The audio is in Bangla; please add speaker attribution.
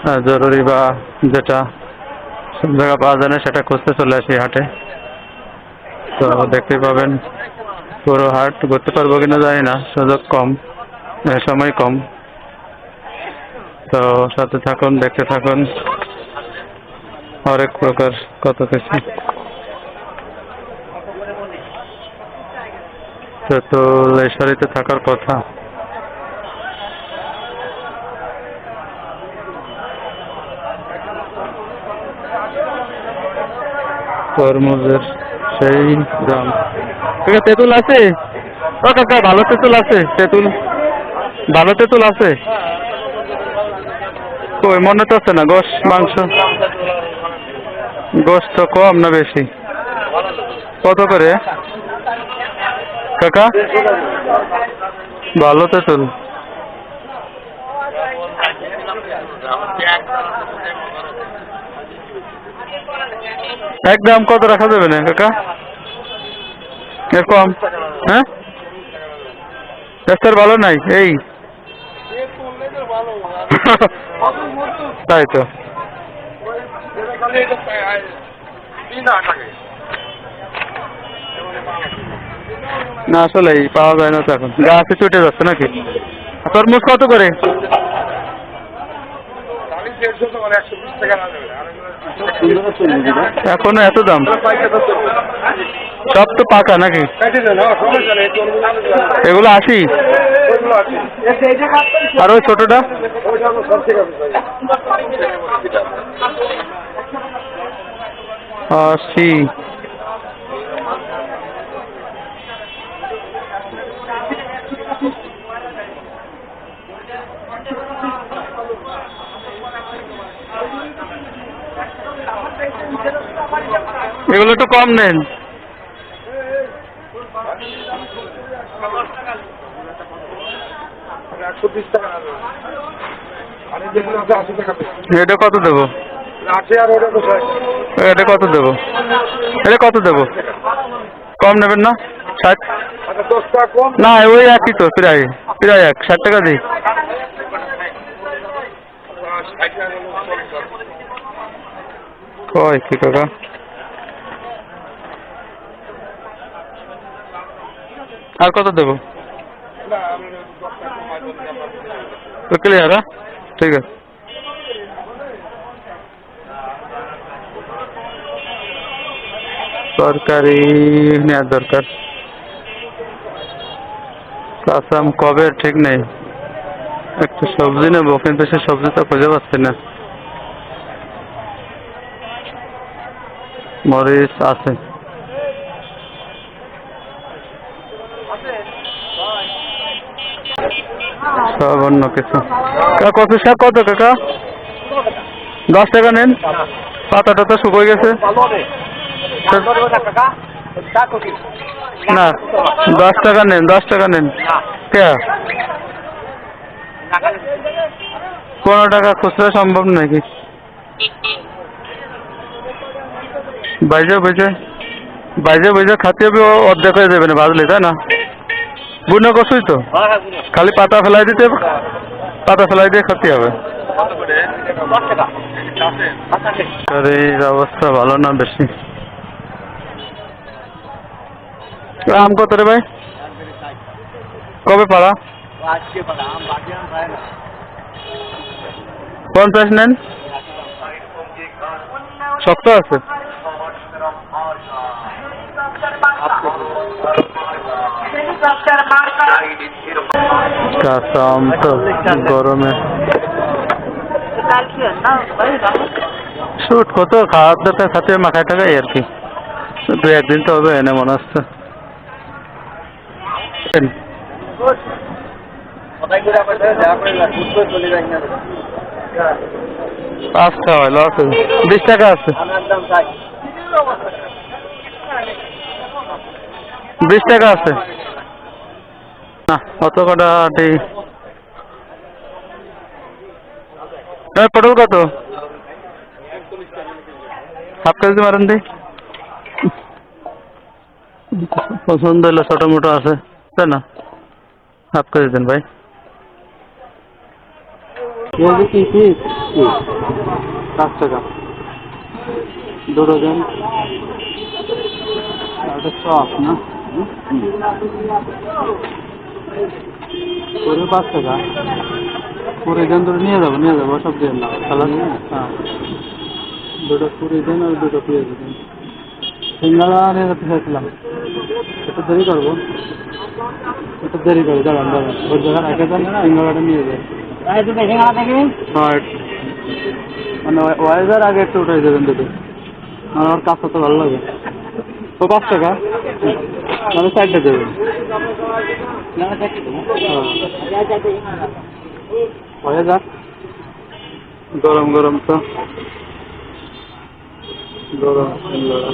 Speaker 1: আহ, জরুরি বা যেটা জায়গা পাওয়া যায় না সেটা খুঁজতে চলে আসি হাটে। তো দেখতেই পাবেন পুরো হাট ঘুরতে পারব কিনা জানি না সুযোগ কম সময় কম। তো সাথে থাকুন দেখতে থাকুন হরেক প্রকার কত কিছু তো সারিতে থাকার কথা। তরমুজের সেই দাম। ঠিক তেঁতুল আছে? ও কাকা, ভালো তেঁতুল আছে, তেঁতুল। ভালো তেঁতুল আছে? কই, মনে তো আছে না, গোশ, মাংস? গোশ তো কম না বেশি? কত করে? কাকা? ভালো তেঁতুল। একদম কত রাখা যাবে না, কাকা? এর কম হ্যাঁ? রাস্তার ভালো নাই? এই। তাই তো। না আসলে পাওয়া যায় না তো এখন। গাছে ছুটে যাচ্ছে নাকি? তরমুজ কত করে? এখনও এত দাম? সব তো পাকা নাকি? এগুলো আশি? আর ওই ছোটটা? আশি। এগুলো একটু কম নেন। এটা কত দেবো? এটা কত দেবো? এটা কত দেবো? কম নেবেন না? ষাট? না, ওই একই তো, প্রায়। প্রায় এক, ষাট টাকা দিই। কয় কি কাকা? আর কত দেবো। ক্লিয়ার হ্যাঁ? ঠিক আছে। তরকারি নেওয়ার দরকার। কাঁচাম কবে? ঠিক নেই। একটু সবজি নেব, কিন্তু সে সবজি তো খুঁজে পাচ্ছি না। মরিচ আছে। সব অন্য কিছু। কফি শাক কত কাকা? দশ টাকা নেন। পাতাটা তো শুকিয়ে গেছে। না, দশ টাকা নেন, দশ টাকা নেন। কে? পনেরো টাকা খুচরা সম্ভব নাকি? বাইজে বাইজে। বাইজে বাইজে খাতে হবে অর্ধেক হয়ে যাবে না বাজলে তাই না? বুনো কষুই তো? খালি পাতা ফেলাই দিতে হবে। পাতা ফেলাই দিয়ে খাতে হবে। অবস্থা ভালো না বেশি? আম কত রে ভাই? কবে পাড়া? পঞ্চাশ নেন? শক্ত আছে? কাঁচা আম তো গরমে। শুট কত? খাওয়ার দাওয়ার খাতে মাখায় টাকাই আর কি। দু একদিন তো হবে, এনে মনে হচ্ছে। পাঁচটা হয় লস বিশ টাকা আছে। বিশ টাকা আছে। না অত কটা আটি? এই পটল কত? হাফ কেজি মারেন দি। পছন্দ হলো ছোটো মোটো আছে, তাই না? হাফ কেজি দেন ভাই। পাঁচ টাকা। চপ না? পুরো পাঁচ টাকা। পুরো দেন দুটো নিয়ে যাব নিয়ে যাব সব দিয়ে না। সালাদ হ্যাঁ। দুটো পুরি দেন আর দুটো পেঁয়াজি দেন। সিঙ্গাড়া নিয়ে যেতে চাইছিলাম একটু দেরি করব। একটু দেরি করে দাঁড়ান দাঁড়ান। ওই জায়গা রেখে দেন সিঙ্গাড়াটা নিয়ে যান। হ্যাঁ। মানে ওয়াইজার আগে একটু উঠাই দেবেন দুটো। আমার কাজটা তো ভালো লাগে। ও পাঁচ টাকা? মানে সাইডটা দেবেন হয়ে যাক। গরম গরম তো। গরম সিঙ্গাড়া